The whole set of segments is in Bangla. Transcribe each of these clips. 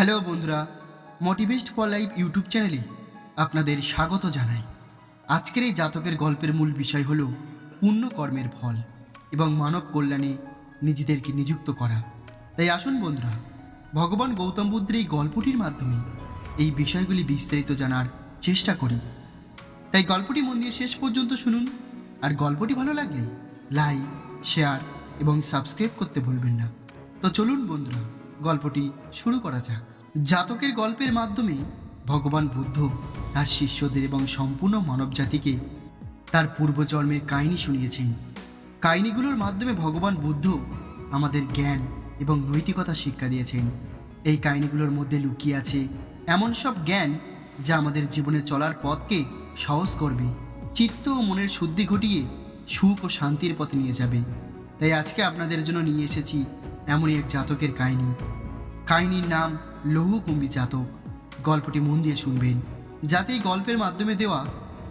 হ্যালো বন্ধুরা মোটিভেস্ট ফর লাইফ ইউটিউব চ্যানেলে আপনাদের স্বাগত জানাই। আজকের এই জাতকের গল্পের মূল বিষয় হল পুণ্য কর্মের ফল এবং মানব কল্যাণে নিজেদেরকে নিযুক্ত করা। তাই আসুন বন্ধুরা, ভগবান গৌতম বুদ্ধের এই গল্পটির মাধ্যমে এই বিষয়গুলি বিস্তারিত জানার চেষ্টা করি। তাই গল্পটি মন দিয়ে শেষ পর্যন্ত শুনুন, আর গল্পটি ভালো লাগলে লাইক, শেয়ার এবং সাবস্ক্রাইব করতে ভুলবেন না। তো চলুন বন্ধুরা, গল্পটি শুরু করা যাক। জাতকের গল্পের মাধ্যমে ভগবান বুদ্ধ, তার শিষ্যদের এবং সম্পূর্ণ মানবজাতিকে তার পূর্বজন্মের কাহিনী শুনিয়েছেন। কাহিনীগুলোর মাধ্যমে ভগবান বুদ্ধ আমাদের জ্ঞান এবং নৈতিকতা শিক্ষা দিয়েছেন। এই কাহিনীগুলোর মধ্যে লুকিয়ে আছে এমন সব জ্ঞান যা আমাদের জীবনে চলার পথকে সহজ করবে, চিত্ত ও মনের শুদ্ধি ঘটিয়ে সুখ ও শান্তির পথে নিয়ে যাবে। তাই আজকে আপনাদের জন্য নিয়ে এসেছি এমনই এক জাতকের কাহিনী। কাহিনীর নাম লৌহকুম্বী জাতক। গল্পটি মন দিয়ে শুনবেন, যাতে এই গল্পের মাধ্যমে দেওয়া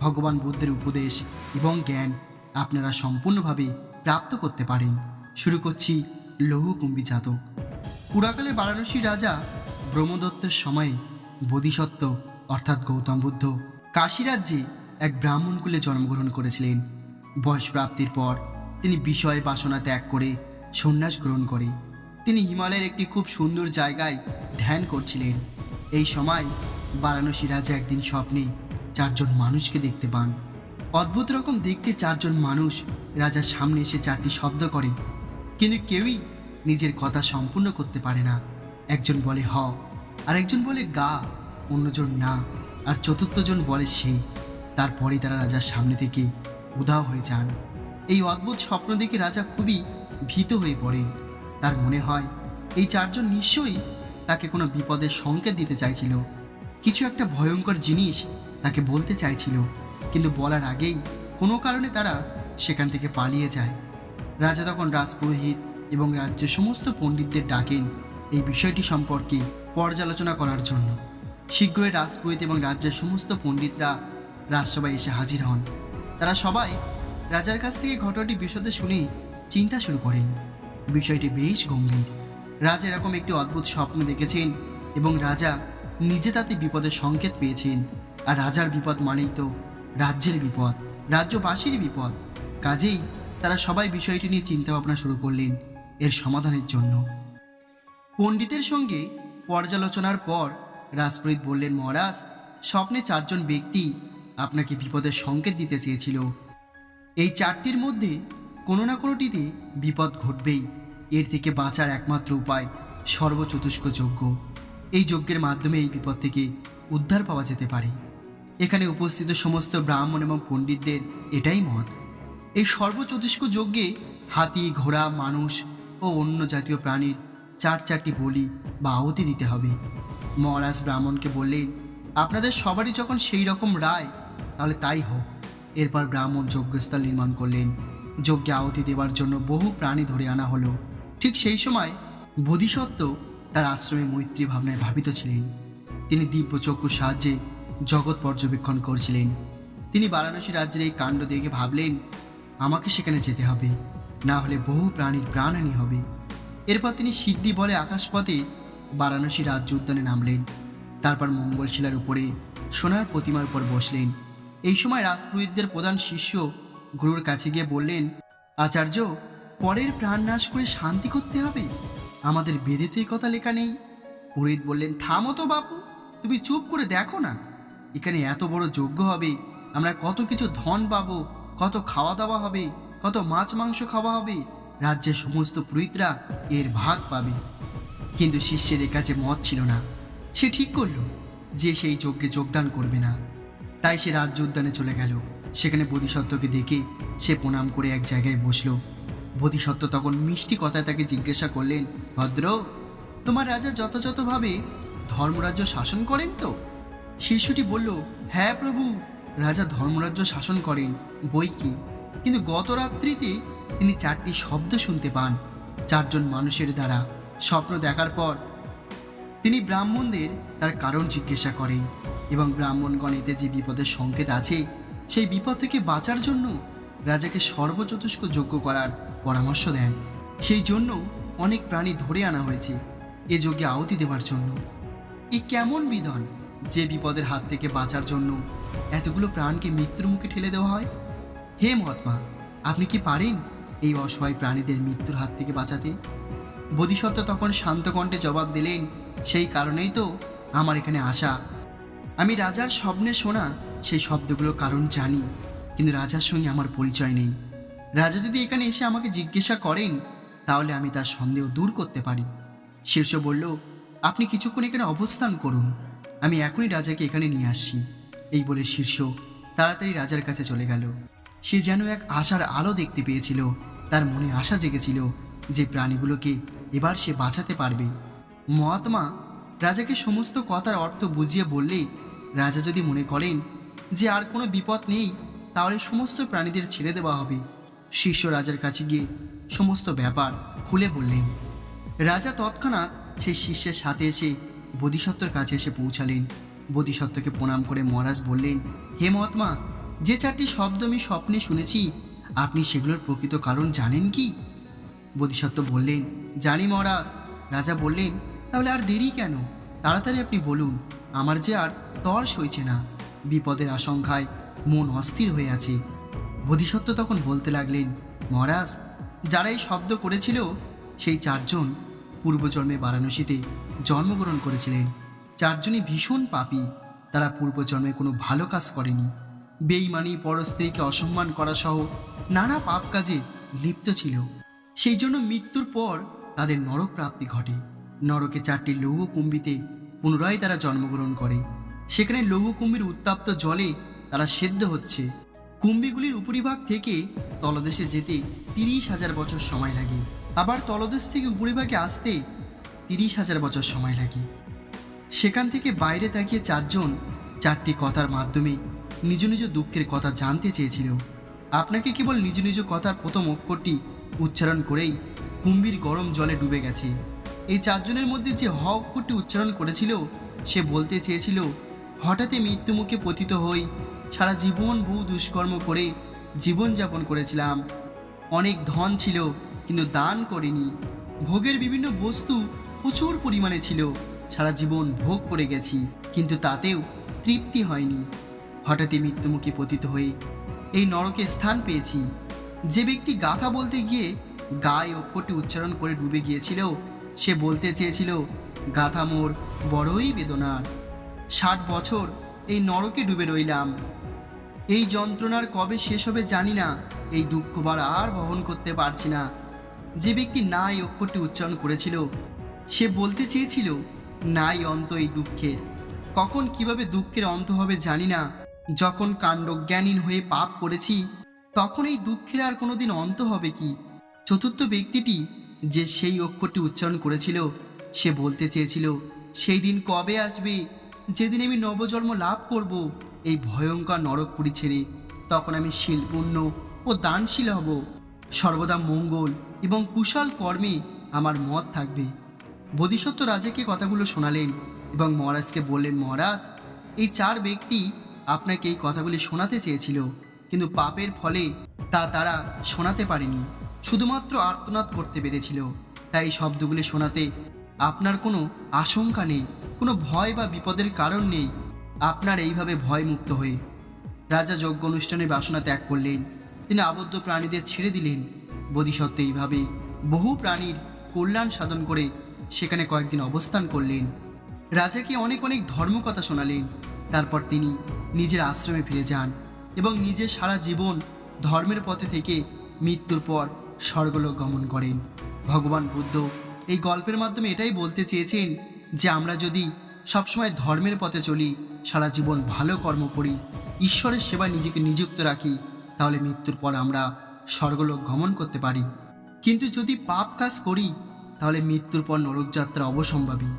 ভগবান বুদ্ধের উপদেশ এবং জ্ঞান আপনারা সম্পূর্ণভাবে প্রাপ্ত করতে পারেন। শুরু করছি লৌহকুম্বী জাতক। পুরাকালে বারাণসী রাজা ব্রহ্মদত্তের সময়ে বোধিসত্ত্ব, অর্থাৎ গৌতম বুদ্ধ, কাশী রাজ্যে এক ব্রাহ্মণ কুলে জন্মগ্রহণ করেছিলেন। বয়স প্রাপ্তির পর তিনি বিষয় বাসনা ত্যাগ করে সন্ন্যাস গ্রহণ করে। তিনি হিমালয়ের একটি খুব সুন্দর জায়গায় ধ্যান করছিলেন। এই সময় বারাণসী রাজা একদিন স্বপ্নে চারজন মানুষকে দেখতে পান। অদ্ভুত রকম দেখতে চারজন মানুষ রাজার সামনে এসে চারটি শব্দ করে, কিন্তু কেউই নিজের কথা সম্পূর্ণ করতে পারে না। একজন বলে, হ। আর একজন বলে, গা। অন্যজন, না। আর চতুর্থজন বলে, সে। তারপরে তারা রাজার সামনে থেকে উধাও হয়ে যান। এই অদ্ভুত স্বপ্ন দেখে রাজা খুবই ভীত হয়ে পড়েন। তার মনে হয়, এই চারজন নিশ্চয়ই তাকে কোনো বিপদের সংকেত দিতে চাইছিল। কিছু একটা ভয়ঙ্কর জিনিস তাকে বলতে চাইছিল, কিন্তু বলার আগেই কোনো কারণে তারা সেখান থেকে পালিয়ে যায়। রাজা তখন রাজপুরোহিত এবং রাজ্যের সমস্ত পণ্ডিতদের ডাকেন এই বিষয়টি সম্পর্কে পর্যালোচনা করার জন্য। শীঘ্রই রাজপুরোহিত এবং রাজ্যের সমস্ত পণ্ডিতরা রাজসভায় এসে হাজির হন। তারা সবাই রাজার কাছ থেকে ঘটনাটি বিশদে শুনে চিন্তা শুরু করেন। বিষয়টি বেশ গম্ভীর। রাজা এরকম একটি অদ্ভুত স্বপ্ন দেখেছেন এবং রাজা নিজে তাতে বিপদের সংকেত পেয়েছেন। আর রাজার বিপদ মানেই তো রাজ্যের বিপদ, রাজ্যবাসীর বিপদ। কাজেই তারা সবাই বিষয়টি নিয়ে চিন্তা ভাবনা শুরু করলেন এর সমাধানের জন্য। পণ্ডিতের সঙ্গে পর্যালোচনার পর রাজপুরোহিত বললেন, মহারাজ, স্বপ্নে চারজন ব্যক্তি আপনাকে বিপদের সংকেত দিতে চেয়েছিল। এই চারটির মধ্যে কোনো না কোনোটিতে বিপদ ঘটবেই। এর থেকে বাঁচার একমাত্র উপায় সর্বচতুষ্ক যজ্ঞ এই যজ্ঞের মাধ্যমে এই বিপদ থেকে উদ্ধার পাওয়া যেতে পারে। এখানে উপস্থিত সমস্ত ব্রাহ্মণ এবং পণ্ডিতদের এটাই মত। এই সর্বচতুষ্ক যজ্ঞে হাতি, ঘোড়া, মানুষ ও অন্য জাতীয় প্রাণীর চার চারটি বলি বা আহতি দিতে হবে। মহারাজ ব্রাহ্মণকে বললেন, আপনাদের সবারই যখন সেই রকম রায়, তাহলে তাই হোক। এরপর ব্রাহ্মণ যজ্ঞস্থল নির্মাণ করলেন। যজ্ঞে আহুতি দেওয়ার জন্য বহু প্রাণী ধরে আনা হলো। ঠিক সেই সময় বোধিসত্ত্ব তার আশ্রমে মৈত্রী ভাবনায় ভাবিত ছিলেন। তিনি দিব্যচক্ষুর সাহায্যে জগৎ পর্যবেক্ষণ করছিলেন। তিনি বারাণসী রাজ্যের এই কাণ্ড দেখে ভাবলেন, আমাকে সেখানে যেতে হবে, না হলে বহু প্রাণীর প্রাণহানি হবে। এরপর তিনি সিদ্ধি বলে আকাশপথে বারাণসী রাজ্য উদ্যানে নামলেন। তারপর মঙ্গলশিলার উপরে সোনার প্রতিমার উপর বসলেন। এই সময় রাজপুরোহিতদের প্রধান শিষ্য গুরুর কাছে গিয়ে বললেন, আচার্য, পরের প্রাণ নাশ করে শান্তি করতে হবে? আমাদের বেদে তো এই কথা লেখা নেই। পুরোহিত বললেন, থামো তো বাপু, তুমি চুপ করে দেখো না। এখানে এত বড় যজ্ঞ হবে, আমরা কত কিছু ধন পাবো, কত খাওয়া দাওয়া হবে, কত মাছ, মাংস খাওয়া হবে, রাজ্যের সমস্ত পুরোহিতরা এর ভাগ পাবে। কিন্তু শিষ্যের কাছে মত ছিল না। সে ঠিক করল, যে সেই যজ্ঞে যোগদান করবে না। তাই সে রাজ্য উদ্যানে চলে গেল। সেখানে বোধিসত্ত্বকে দেখে সে প্রণাম করে এক জায়গায় বসল। বোধিসত্ত্ব তখন মিষ্টি কথায় তাকে জিজ্ঞাসা করলেন, ভদ্র, তোমার রাজা যথাযথভাবে ধর্মরাজ্য শাসন করেন তো? শিশুটি বলল হ্যাঁ প্রভু, রাজা ধর্মরাজ্য শাসন করেন, বই কি? কিন্তু গত রাত্রিতে তিনি চারটি শব্দ শুনতে পান, চারজন মানুষের দ্বারা। স্বপ্ন দেখার পর তিনি ব্রাহ্মণদের তার কারণ জিজ্ঞাসা করেন এবং ব্রাহ্মণগণ এতে যে বিপদের সংকেত আছে সেই বিপদ থেকে বাঁচার জন্য রাজাকে সর্বচতুষ্ক যজ্ঞ করার পরামর্শ দেন। সেই জন্য অনেক প্রাণী ধরে আনা হয়েছে এ যজ্ঞে আহুতি দেওয়ার জন্য। এই কেমন বিধান যে বিপদের হাত থেকে বাঁচার জন্য এতগুলো প্রাণকে মৃত্যুর মুখে ঠেলে দেওয়া হয়? হে মহাত্মা, আপনি কি পারেন এই অসহায় প্রাণীদের মৃত্যুর হাত থেকে বাঁচাতে? বোধিসত্ত্ব তখন শান্ত কণ্ঠে জবাব দিলেন, সেই কারণেই তো আমার এখানে আসা। আমি রাজার স্বপ্নে শোনা সেই শব্দগুলোর কারণ জানি, কিন্তু রাজার সঙ্গে আমার পরিচয় নেই। রাজা যদি এখানে এসে আমাকে জিজ্ঞাসা করেন, তাহলে আমি তার সন্দেহ দূর করতে পারি। শীর্ষ বলল, আপনি কিছুক্ষণ এখানে অবস্থান করুন। আমি এখনই রাজাকে এখানে নিয়ে আসছি এই বলে শীর্ষ তাড়াতাড়ি রাজার কাছে চলে গেল। সে যেন এক আশার আলো দেখতে পেয়েছিল, তার মনে আশা জেগেছিল যে প্রাণীগুলোকে এবার সে বাঁচাতে পারবে। মহাত্মা রাজাকে সমস্ত কথার অর্থ বুঝিয়ে বললে, রাজা যদি মনে করেন যে আর কোনো বিপদ নেই, তাহলে সমস্ত প্রাণীদের ছেড়ে দেওয়া হবে। শিষ্য রাজার কাছে গিয়ে সমস্ত ব্যাপার খুলে বললেন। রাজা তৎক্ষণাৎ সেই শিষ্যের সাথে এসে বোধিসত্ত্বর কাছে এসে পৌঁছালেন। বোধিসত্ত্বকে প্রণাম করে মহারাজ বললেন, হে মহাত্মা, যে চারটি শব্দ আমি স্বপ্নে শুনেছি, আপনি সেগুলোর প্রকৃত কারণ জানেন কি? বোধিসত্ত্ব বললেন, জানি মহারাজ। রাজা বললেন, তাহলে আর দেরি কেন? তাড়াতাড়ি আপনি বলুন, আমার যে আর তর সইছে না। বিপদের আশঙ্কায় মন অস্থির হয়ে আছে। বোধিসত্ত্ব তখন বলতে লাগলেন, মহারাজ, যারা এই শব্দ করেছিল, সেই চারজন পূর্বজন্মে বারাণসীতে জন্মগ্রহণ করেছিলেন। চারজনই ভীষণ পাপী। তারা পূর্বজন্মে কোনো ভালো কাজ করেনি। বেইমানি পরস্ত্রীকে অসম্মান করা সহ নানা পাপ কাজে লিপ্ত ছিল। সেই জন্য মৃত্যুর পর তাদের নরক প্রাপ্তি ঘটে। নরকে চারটি লৌহ কুম্বিতে পুনরায় তারা জন্মগ্রহণ করে। সেখানে লৌহ কুম্ভীর উত্তাপ্ত জলে তারা সেদ্ধ হচ্ছে। কুম্ভীগুলির উপরিভাগ থেকে তলদেশে যেতে তিরিশ হাজার বছর সময় লাগে। আবার তলদেশ থেকে উপরিভাগে আসতে তিরিশ হাজার বছর সময় লাগে। সেখান থেকে বাইরে তাকিয়ে চারজন চারটি কথার মাধ্যমে নিজ নিজ দুঃখের কথা জানতে চেয়েছিল। আপনাকে কেবল নিজ নিজ কথার প্রথম অক্ষরটি উচ্চারণ করেই কুম্ভীর গরম জলে ডুবে গেছে। এই চারজনের মধ্যে যে হ অক্ষরটি উচ্চারণ করেছিল, সে বলতে চেয়েছিল হঠাৎই মৃত্যুমুখে পতিত হই, সারা জীবন বহু দুষ্কর্ম করে জীবনযাপন করেছিলাম। অনেক ধন ছিল, কিন্তু দান করিনি। ভোগের বিভিন্ন বস্তু প্রচুর পরিমাণে ছিল, সারা জীবন ভোগ করে গেছি, কিন্তু তাতেও তৃপ্তি হয়নি। হঠাৎই মৃত্যুমুখে পতিত হয়ে এই নরকে স্থান পেয়েছি। যে ব্যক্তি গাথা বলতে গিয়ে গায়ে অক্ষরটি উচ্চারণ করে ডুবে গিয়েছিল, সে বলতে চেয়েছিল, গাথা মোর বড়ই বেদনার। ষাট বছর এই নরকে ডুবে রইলাম। এই যন্ত্রণার কবে শেষ হবে জানি না, এই দুঃখবার আর বহন করতে পারছি না। যে ব্যক্তি না এই অক্ষরটি উচ্চারণ করেছিল, সে বলতে চেয়েছিল, নাই অন্ত এই দুঃখের। কখন কীভাবে দুঃখের অন্ত হবে জানি না। যখন কাণ্ডজ্ঞানীন হয়ে পাপ করেছি, তখন এই দুঃখের আর কোনোদিন অন্ত হবে কি? চতুর্থ ব্যক্তিটি যে সেই অক্ষরটি উচ্চারণ করেছিল, সে বলতে চেয়েছিল, সেই দিন কবে আসবে? যেদিন আমি নবজন্ম লাভ করব, এই ভয়ঙ্কর নরকপুরি ছেড়ে তখন আমি শিলপূর্ণ ও দানশীল হব। সর্বদা মঙ্গল এবং কুশল কর্মে আমার মত থাকবে। বোধিসত্ত্ব রাজাকে কথাগুলো শোনালেন এবং মহারাজকে বললেন, মহারাজ, এই চার ব্যক্তি আপনাকে এই কথাগুলি শোনাতে চেয়েছিল, কিন্তু পাপের ফলে তা তারা শোনাতে পারেনি। শুধুমাত্র আর্তনাদ করতে পেরেছিল। তাই শব্দগুলি শোনাতে আপনার কোনো আশঙ্কা নেই। কোনো ভয় বা বিপদের কারণ নেই। আপনার এইভাবে ভয়মুক্ত হয়ে রাজা যজ্ঞ অনুষ্ঠানে বাসনা ত্যাগ করলেন। তিনি আবদ্ধ প্রাণীদের ছেড়ে দিলেন। বোধিসত্ত্ব এইভাবে বহু প্রাণীর কল্যাণ সাধন করে সেখানে কয়েকদিন অবস্থান করলেন। রাজাকে অনেক অনেক ধর্মকথা শোনালেন। তারপর তিনি নিজের আশ্রমে ফিরে যান এবং নিজের সারা জীবন ধর্মের পথে থেকে মৃত্যুর পর স্বর্গলোক গমন করেন। ভগবান বুদ্ধ এই গল্পের মাধ্যমে এটাই বলতে চেয়েছেন যে আমরা যদি সবসময় ধর্মের পথে চলি, সারা জীবন ভালো কর্ম করি, ঈশ্বরের সেবায় নিজেকে নিযুক্ত রাখি, তাহলে মৃত্যুর পর আমরা স্বর্গলোক গমন করতে পারি। কিন্তু যদি পাপ কাজ করি, তাহলে মৃত্যুর পর নরকযাত্রা অবসম্ভাবী।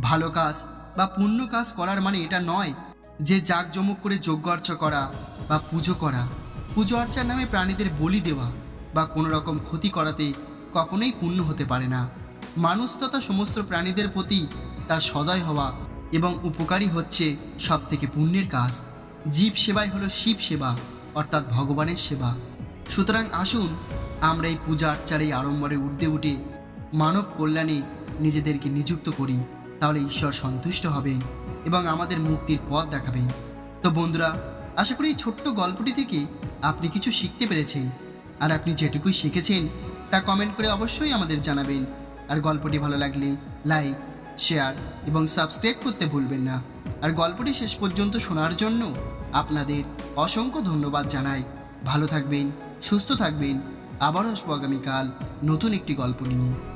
ভালো কাজ বা পুণ্য কাজ করার মানে এটা নয় যে জাঁকজমক করে যজ্ঞ অর্চা করা বা পুজো করা। পুজো অর্চার নামে প্রাণীদের বলি দেওয়া বা কোনো রকম ক্ষতি করাতে কখনোই পুণ্য হতে পারে না। মানুষ তথা সমস্ত প্রাণীদের প্রতি তার সদয় হওয়া এবং উপকারী হচ্ছে সব থেকে পুণ্যের কাজ। জীব সেবাই হলো শিব সেবা, অর্থাৎ ভগবানের সেবা। সুতরাং আসুন, আমরা এই পূজা আর্চার এই আড়ম্বরে উর্ধে উঠে মানব কল্যাণে নিজেদেরকে নিযুক্ত করি, তাহলে ঈশ্বর সন্তুষ্ট হবেন এবং আমাদের মুক্তির পথ দেখাবেন। তো বন্ধুরা, আশা করি এই ছোট্ট গল্পটি থেকে আপনি কিছু শিখতে পেরেছেন। আর আপনি যেটুকুই শিখেছেন, তা কমেন্ট করে অবশ্যই আমাদের জানাবেন। আর গল্পটি ভালো লাগলে লাইক শেয়ার এবং সাবস্ক্রাইব করতে ভুলবেন না। আর গল্পটি শেষ পর্যন্ত শোনার জন্য আপনাদের অসংখ্য ধন্যবাদ জানাই। ভালো থাকবেন, সুস্থ থাকবেন। আবার আসব আগামীকাল নতুন একটি গল্প নিয়ে।